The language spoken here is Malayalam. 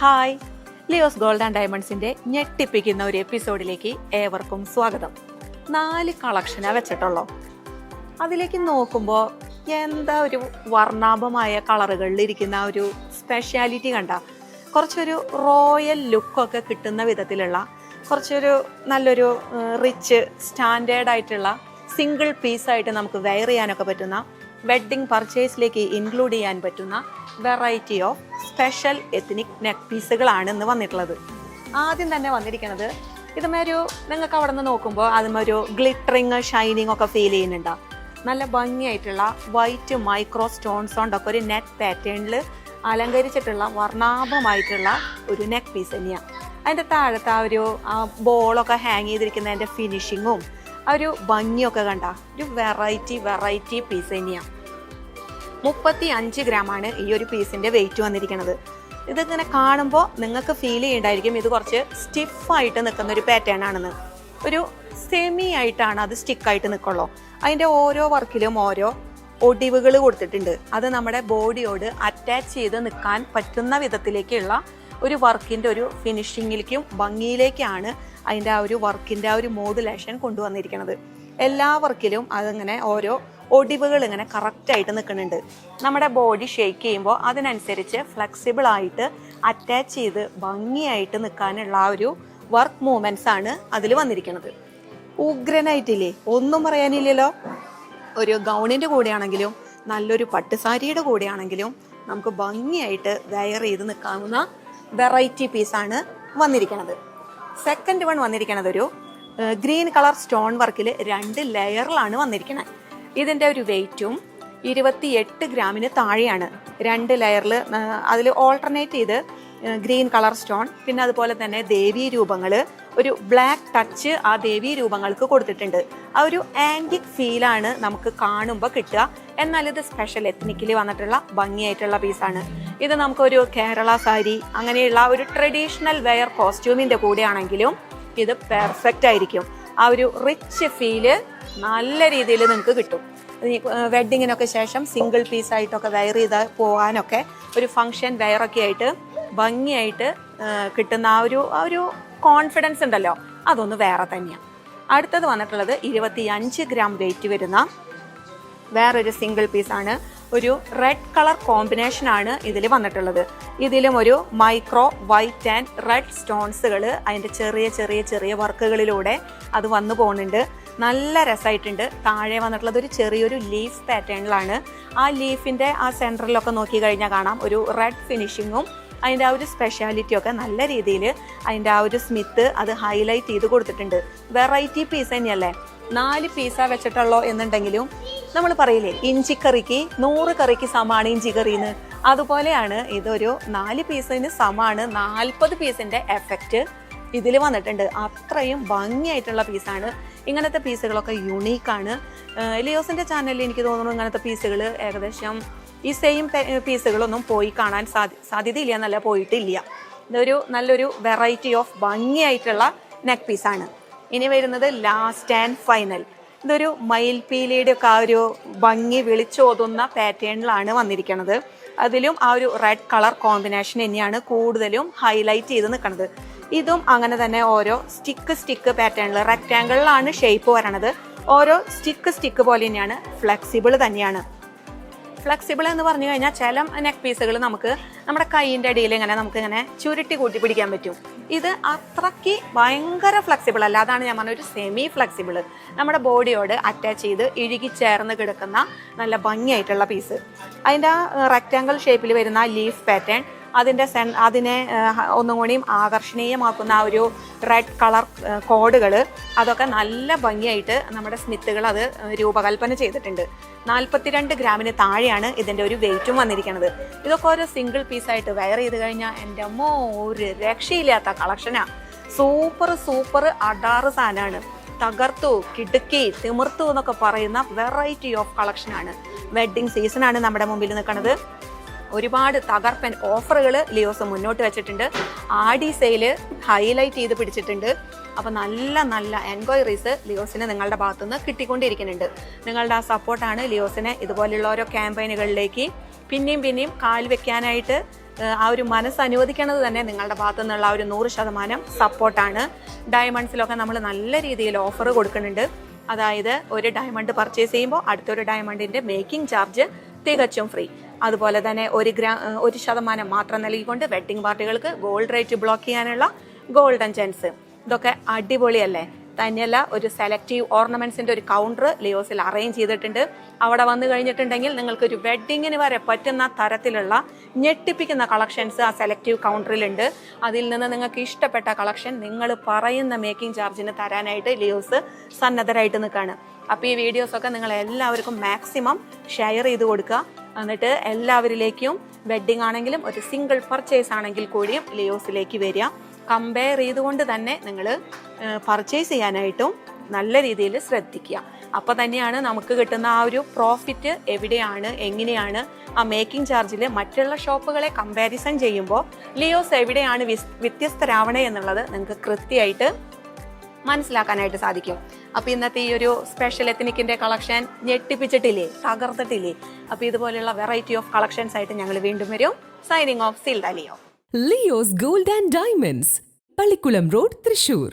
ഹായ്. ലിയോസ് ഗോൾഡ് ആൻഡ് ഡയമണ്ട്സിന്റെ ഞെട്ടിപ്പിക്കുന്ന ഒരു എപ്പിസോഡിലേക്ക് ഏവർക്കും സ്വാഗതം. നാല് കളക്ഷനാ വെച്ചിട്ടുള്ളൂ. അതിലേക്ക് നോക്കുമ്പോൾ എന്താ ഒരു വർണാഭമായ കളറുകളിൽ ഇരിക്കുന്ന ഒരു സ്പെഷ്യാലിറ്റി കണ്ട? കുറച്ചൊരു റോയൽ ലുക്കൊക്കെ കിട്ടുന്ന വിധത്തിലുള്ള കുറച്ചൊരു നല്ലൊരു റിച്ച് സ്റ്റാൻഡേർഡ് ആയിട്ടുള്ള സിംഗിൾ പീസായിട്ട് നമുക്ക് വെയർ ചെയ്യാനൊക്കെ പറ്റുന്ന വെഡ്ഡിംഗ് പർച്ചേസിലേക്ക് ഇൻക്ലൂഡ് ചെയ്യാൻ പറ്റുന്ന variety of special ethnic neck പീസുകളാണ് ഇന്ന് വന്നിട്ടുള്ളത്. ആദ്യം തന്നെ വന്നിരിക്കുന്നത് ഇതുമൊരു നിങ്ങൾക്ക് അവിടെ നിന്ന് നോക്കുമ്പോൾ അതുമൊരു ഗ്ലിറ്ററിങ് ഷൈനിങ് ഒക്കെ ഫീൽ ചെയ്യുന്നുണ്ടോ. നല്ല ഭംഗിയായിട്ടുള്ള വൈറ്റ് മൈക്രോ സ്റ്റോൺസ് കൊണ്ടൊക്കെ ഒരു നെക്ക് പാറ്റേണിൽ അലങ്കരിച്ചിട്ടുള്ള വർണാഭമായിട്ടുള്ള ഒരു നെക്ക് പീസ് തന്നെയാണ് അതിന്റെ താഴത്തെ ആ ഒരു ബോളൊക്കെ ഹാങ് ചെയ്തിരിക്കുന്നതിന്റെ ഫിനിഷിങ്ങും ആ ഒരു ഭംഗിയൊക്കെ കണ്ട. ഒരു വെറൈറ്റി വെറൈറ്റി പീസ് തന്നെയാണ് മുപ്പത്തി അഞ്ച് ഗ്രാമാണ് ഈ ഒരു പീസിന്റെ വെയിറ്റ് വന്നിരിക്കുന്നത് ഇതിങ്ങനെ കാണുമ്പോൾ നിങ്ങൾക്ക് ഫീൽ ചെയ്യണ്ടായിരിക്കും. ഇത് കുറച്ച് സ്റ്റിഫായിട്ട് നിൽക്കുന്ന ഒരു പാറ്റേൺ ആണെന്ന്. ഒരു സെമി ആയിട്ടാണ് അത് സ്റ്റിക്കായിട്ട് നിൽക്കുള്ളൂ അതിന്റെ ഓരോ വർക്കിലും ഓരോ ഒടിവുകൾ കൊടുത്തിട്ടുണ്ട്. അത് നമ്മുടെ ബോഡിയോട് അറ്റാച്ച് ചെയ്ത് നിൽക്കാൻ പറ്റുന്ന വിധത്തിലേക്കുള്ള ഒരു വർക്കിന്റെ ഒരു ഫിനിഷിങ്ങിലേക്കും ഭംഗിയിലേക്കാണ് അതിന്റെ ആ ഒരു വർക്കിന്റെ ആ ഒരു മോഡുലേഷൻ കൊണ്ടുവന്നിരിക്കുന്നത് എല്ലാ വർക്കിലും അതങ്ങനെ ഓരോ ഒടിവുകൾ ഇങ്ങനെ കറക്റ്റായിട്ട് നിൽക്കുന്നുണ്ട്. നമ്മുടെ ബോഡി ഷേക്ക് ചെയ്യുമ്പോൾ അതിനനുസരിച്ച് ഫ്ലെക്സിബിൾ ആയിട്ട് അറ്റാച്ച് ചെയ്ത് ഭംഗിയായിട്ട് നിൽക്കാനുള്ള ആ ഒരു വർക്ക് മൂവ്മെന്റ്സ് ആണ് അതിൽ വന്നിരിക്കുന്നത് ഉഗ്രനായിട്ടില്ലേ? ഒന്നും പറയാനില്ലല്ലോ. ഒരു ഗൗണിന്റെ കൂടെയാണെങ്കിലും നല്ലൊരു പട്ടുസാരിയുടെ കൂടെയാണെങ്കിലും നമുക്ക് ഭംഗിയായിട്ട് വെയർ ചെയ്ത് നിൽക്കാവുന്ന വെറൈറ്റി പീസാണ് വന്നിരിക്കുന്നത് സെക്കൻഡ് വൺ വന്നിരിക്കുന്നത് ഒരു ഗ്രീൻ കളർ സ്റ്റോൺ വർക്കിൽ രണ്ട് ലെയറിലാണ് വന്നിരിക്കുന്നത് ഇതിന്റെ ഒരു വെയിറ്റും ഇരുപത്തിയെട്ട് ഗ്രാമിന് താഴെയാണ്. രണ്ട് ലെയറിൽ അതിൽ ഓൾട്ടർനേറ്റ് ചെയ്ത് ഗ്രീൻ കളർ സ്റ്റോൺ പിന്നെ അതുപോലെ തന്നെ ദേവീ രൂപങ്ങൾ ഒരു ബ്ലാക്ക് ടച്ച് ആ ദേവീ രൂപങ്ങൾക്ക് കൊടുത്തിട്ടുണ്ട്. ആ ഒരു ആന്റിക് ഫീലാണ് നമുക്ക് കാണുമ്പോൾ കിട്ടുക. എന്നാൽ ഇത് സ്പെഷ്യൽ എത്നിക്കലി വന്നിട്ടുള്ള ഭംഗിയായിട്ടുള്ള പീസാണ് ഇത് നമുക്കൊരു കേരള സാരി അങ്ങനെയുള്ള ഒരു ട്രഡീഷണൽ വെയർ കോസ്റ്റ്യൂമിന്റെ കൂടെയാണെങ്കിലും ഇത് പെർഫെക്റ്റ് ആയിരിക്കും. ആ ഒരു റിച്ച് ഫീൽ നല്ല രീതിയിൽ നിങ്ങൾക്ക് കിട്ടും. വെഡ്ഡിങ്ങിനൊക്കെ ശേഷം സിംഗിൾ പീസായിട്ടൊക്കെ വെയർ ചെയ്ത് പോകാനൊക്കെ ഒരു ഫങ്ഷൻ വെയറൊക്കെ ആയിട്ട് ഭംഗിയായിട്ട് കിട്ടുന്ന ആ ഒരു ആ ഒരു കോൺഫിഡൻസ് ഉണ്ടല്ലോ. അതൊന്ന് വേറെ തന്നെയാണ് അടുത്തത് വന്നിട്ടുള്ളത് ഇരുപത്തി അഞ്ച് ഗ്രാം വെയിറ്റ് വരുന്ന വേറൊരു സിംഗിൾ പീസാണ് ഒരു റെഡ് കളർ കോമ്പിനേഷൻ ആണ് ഇതിൽ വന്നിട്ടുള്ളത്. ഇതിലും ഒരു മൈക്രോ വൈറ്റ് ആൻഡ് റെഡ് സ്റ്റോൺസുകൾ അതിന്റെ ചെറിയ ചെറിയ ചെറിയ വർക്കുകളിലൂടെ അത് വന്നു പോകുന്നുണ്ട്. നല്ല രസമായിട്ടുണ്ട്. താഴെ വന്നിട്ടുള്ളത് ഒരു ചെറിയൊരു ലീഫ് പാറ്റേണിലാണ് ആ ലീഫിന്റെ ആ സെന്ററിലൊക്കെ നോക്കി കഴിഞ്ഞാൽ കാണാം. ഒരു റെഡ് ഫിനിഷിങ്ങും അതിന്റെ ആ ഒരു സ്പെഷ്യാലിറ്റിയൊക്കെ നല്ല രീതിയിൽ അതിന്റെ ആ ഒരു സ്മിത്ത് അത് ഹൈലൈറ്റ് ചെയ്ത് കൊടുത്തിട്ടുണ്ട്. വെറൈറ്റി പീസ് തന്നെയല്ലേ? നാല് പീസ വെച്ചിട്ടുള്ളോ എന്നുണ്ടെങ്കിലും നമ്മൾ പറയില്ലേ ഇഞ്ചിക്കറിക്ക് നൂറ് കറിക്ക് സമാണ് ഇഞ്ചിക്കറിന്ന് അതുപോലെയാണ് ഇതൊരു നാല് പീസിന് സമാണ് നാൽപ്പത് പീസിന്റെ എഫക്റ്റ് ഇതിൽ വന്നിട്ടുണ്ട്. അത്രയും ഭംഗിയായിട്ടുള്ള പീസാണ് ഇങ്ങനത്തെ പീസുകളൊക്കെ യുണീക്കാണ് ലിയോസിന്റെ ചാനലിൽ എനിക്ക് തോന്നുന്നു ഇങ്ങനത്തെ പീസുകൾ ഏകദേശം ഈ സെയിം പീസുകളൊന്നും പോയി കാണാൻ സാധ്യ സാധ്യതയില്ല എന്നല്ല പോയിട്ടില്ല. ഇതൊരു നല്ലൊരു വെറൈറ്റി ഓഫ് ഭംഗിയായിട്ടുള്ള നെക്ക് പീസാണ് ഇനി വരുന്നത് ലാസ്റ്റ് ആൻഡ് ഫൈനൽ ഇതൊരു മയിൽപീലിയുടെ ഒക്കെ ആ ഒരു ഭംഗി വിളിച്ചോതുന്ന പാറ്റേണിലാണ് വന്നിരിക്കുന്നത് അതിലും ആ ഒരു റെഡ് കളർ കോമ്പിനേഷൻ തന്നെയാണ് കൂടുതലും ഹൈലൈറ്റ് ചെയ്ത് നിൽക്കുന്നത് ഇതും അങ്ങനെ തന്നെ ഓരോ സ്റ്റിക്ക് സ്റ്റിക്ക് പാറ്റേണിൽ റെക്റ്റാങ്കിളിലാണ് ഷേപ്പ് വരണത്. ഓരോ സ്റ്റിക്ക് സ്റ്റിക്ക് പോലെ തന്നെയാണ് ഫ്ലെക്സിബിൾ തന്നെയാണ്. ഫ്ലെക്സിബിൾ എന്ന് പറഞ്ഞു കഴിഞ്ഞാൽ ചില നെക്ക് പീസുകൾ നമുക്ക് നമ്മുടെ കൈയിന്റെ അടിയിൽ ഇങ്ങനെ നമുക്ക് ഇങ്ങനെ ചുരുട്ടി കൂട്ടി പിടിക്കാൻ പറ്റും. ഇത് അത്രയ്ക്ക് ഭയങ്കര ഫ്ലെക്സിബിൾ അല്ല അതാണ് ഞാൻ പറഞ്ഞ ഒരു സെമി ഫ്ലെക്സിബിൾ നമ്മുടെ ബോഡിയോട് അറ്റാച്ച് ചെയ്ത് ഇഴുകി ചേർന്ന് കിടക്കുന്ന നല്ല ഭംഗിയായിട്ടുള്ള പീസ് അതിന്റെ ആ റെക്റ്റാങ്കിൾ ഷേപ്പിൽ വരുന്ന ലീഫ് പാറ്റേൺ അതിന്റെ സെൻ അതിനെ ഒന്നും കൂടിയും ആകർഷണീയമാക്കുന്ന ആ ഒരു റെഡ് കളർ കോഡുകൾ അതൊക്കെ നല്ല ഭംഗിയായിട്ട് നമ്മുടെ സ്മിത്തുകൾ അത് രൂപകൽപ്പന ചെയ്തിട്ടുണ്ട്. നാൽപ്പത്തിരണ്ട് ഗ്രാമിന് താഴെയാണ് ഇതിന്റെ ഒരു വെയിറ്റും വന്നിരിക്കുന്നത്. ഇതൊക്കെ ഒരു സിംഗിൾ പീസായിട്ട് വെയർ ചെയ്ത് കഴിഞ്ഞാൽ എന്റെ അമ്മോ ഒരു രക്ഷയില്ലാത്ത കളക്ഷനാണ് സൂപ്പർ സൂപ്പർ അടാറ് സാധനമാണ്. തകർത്തു കിടുക്കി തിമിർത്തു എന്നൊക്കെ പറയുന്ന വെറൈറ്റി ഓഫ് കളക്ഷനാണ് വെഡ്ഡിങ് സീസണാണ് നമ്മുടെ മുമ്പിൽ നിൽക്കുന്നത് ഒരുപാട് തകർപ്പൻ ഓഫറുകൾ ലിയോസ് മുന്നോട്ട് വെച്ചിട്ടുണ്ട്. ആഡി സെയിൽ ഹൈലൈറ്റ് ചെയ്ത് പിടിച്ചിട്ടുണ്ട്. അപ്പോൾ നല്ല നല്ല എൻക്വയറീസ് ലിയോസിന് നിങ്ങളുടെ ഭാഗത്തുനിന്ന് കിട്ടിക്കൊണ്ടിരിക്കുന്നുണ്ട്. നിങ്ങളുടെ ആ സപ്പോർട്ടാണ് ലിയോസിനെ ഇതുപോലെയുള്ള ഓരോ ക്യാമ്പയിനുകളിലേക്ക് പിന്നെയും പിന്നെയും കാൽ വെക്കാനായിട്ട് ആ ഒരു മനസ്സ് അനുവദിക്കണത് തന്നെ നിങ്ങളുടെ ഭാഗത്തു നിന്നുള്ള ആ ഒരു നൂറ് ശതമാനം സപ്പോർട്ടാണ് ഡയമണ്ട്സിലൊക്കെ നമ്മൾ നല്ല രീതിയിൽ ഓഫർ കൊടുക്കുന്നുണ്ട്. അതായത് ഒരു ഡയമണ്ട് പർച്ചേസ് ചെയ്യുമ്പോൾ അടുത്തൊരു ഡയമണ്ടിന്റെ മേക്കിംഗ് ചാർജ് തികച്ചും ഫ്രീ അതുപോലെ തന്നെ ഒരു ഗ്രാ ഒരു ശതമാനം മാത്രം നൽകിക്കൊണ്ട് വെഡ്ഡിംഗ് പാർട്ടികൾക്ക് ഗോൾഡ് റേറ്റ് ബ്ലോക്ക് ചെയ്യാനുള്ള ഗോൾഡൻ ചാൻസ്. ഇതൊക്കെ അടിപൊളിയല്ലേ? തന്നെയല്ല ഒരു സെലക്റ്റീവ് ഓർണമെന്റ്സിന്റെ ഒരു കൗണ്ടർ ലിയോസിൽ അറേഞ്ച് ചെയ്തിട്ടുണ്ട്. അവിടെ വന്നു കഴിഞ്ഞിട്ടുണ്ടെങ്കിൽ നിങ്ങൾക്ക് ഒരു വെഡ്ഡിങ്ങിന് വരെ പറ്റുന്ന തരത്തിലുള്ള ഞെട്ടിപ്പിക്കുന്ന കളക്ഷൻസ് ആ സെലക്റ്റീവ് കൗണ്ടറിലുണ്ട്. അതിൽ നിന്ന് നിങ്ങൾക്ക് ഇഷ്ടപ്പെട്ട കളക്ഷൻ നിങ്ങൾ പറയുന്ന മേക്കിംഗ് ചാർജിന് തരാനായിട്ട് ലിയോസ് സന്നദ്ധരായിട്ട് നിൽക്കുകയാണ് അപ്പോൾ ഈ വീഡിയോസൊക്കെ നിങ്ങൾ എല്ലാവർക്കും മാക്സിമം ഷെയർ ചെയ്ത് കൊടുക്കുക. എന്നിട്ട് എല്ലാവരിലേക്കും വെഡ്ഡിംഗ് ആണെങ്കിലും ഒരു സിംഗിൾ പർച്ചേസ് ആണെങ്കിൽ കൂടിയും ലിയോസിലേക്ക് വരിക. കമ്പയർ ചെയ്തുകൊണ്ട് തന്നെ നിങ്ങൾ പർച്ചേസ് ചെയ്യാനായിട്ടും നല്ല രീതിയിൽ ശ്രദ്ധിക്കുക. അപ്പോൾ തന്നെയാണ് നമുക്ക് കിട്ടുന്ന ആ ഒരു പ്രോഫിറ്റ് എവിടെയാണ് എങ്ങനെയാണ് ആ മേക്കിംഗ് ചാർജിൽ മറ്റുള്ള ഷോപ്പുകളെ കമ്പാരിസൺ ചെയ്യുമ്പോൾ ലിയോസ് എവിടെയാണ് വ്യത്യസ്തരാവണേ എന്നുള്ളത് നിങ്ങൾക്ക് കൃത്യമായിട്ട് മനസ്സിലാക്കാനായിട്ട് സാധിക്കും. അപ്പൊ ഇന്നത്തെ ഈ ഒരു സ്പെഷ്യൽ എത്തനിക്കിന്റെ കളക്ഷൻ ഞെട്ടിപ്പിച്ചിട്ടില്ലേ? തകർത്തിട്ടില്ലേ? അപ്പൊ ഇതുപോലെയുള്ള വെറൈറ്റി ഓഫ് കളക്ഷൻസ് ആയിട്ട് ഞങ്ങൾ വീണ്ടും വരും. സൈനിങ് ഓഫ് സീൽഡ് അലിയോ Leo's gold and diamonds Pallikulam road Thrissur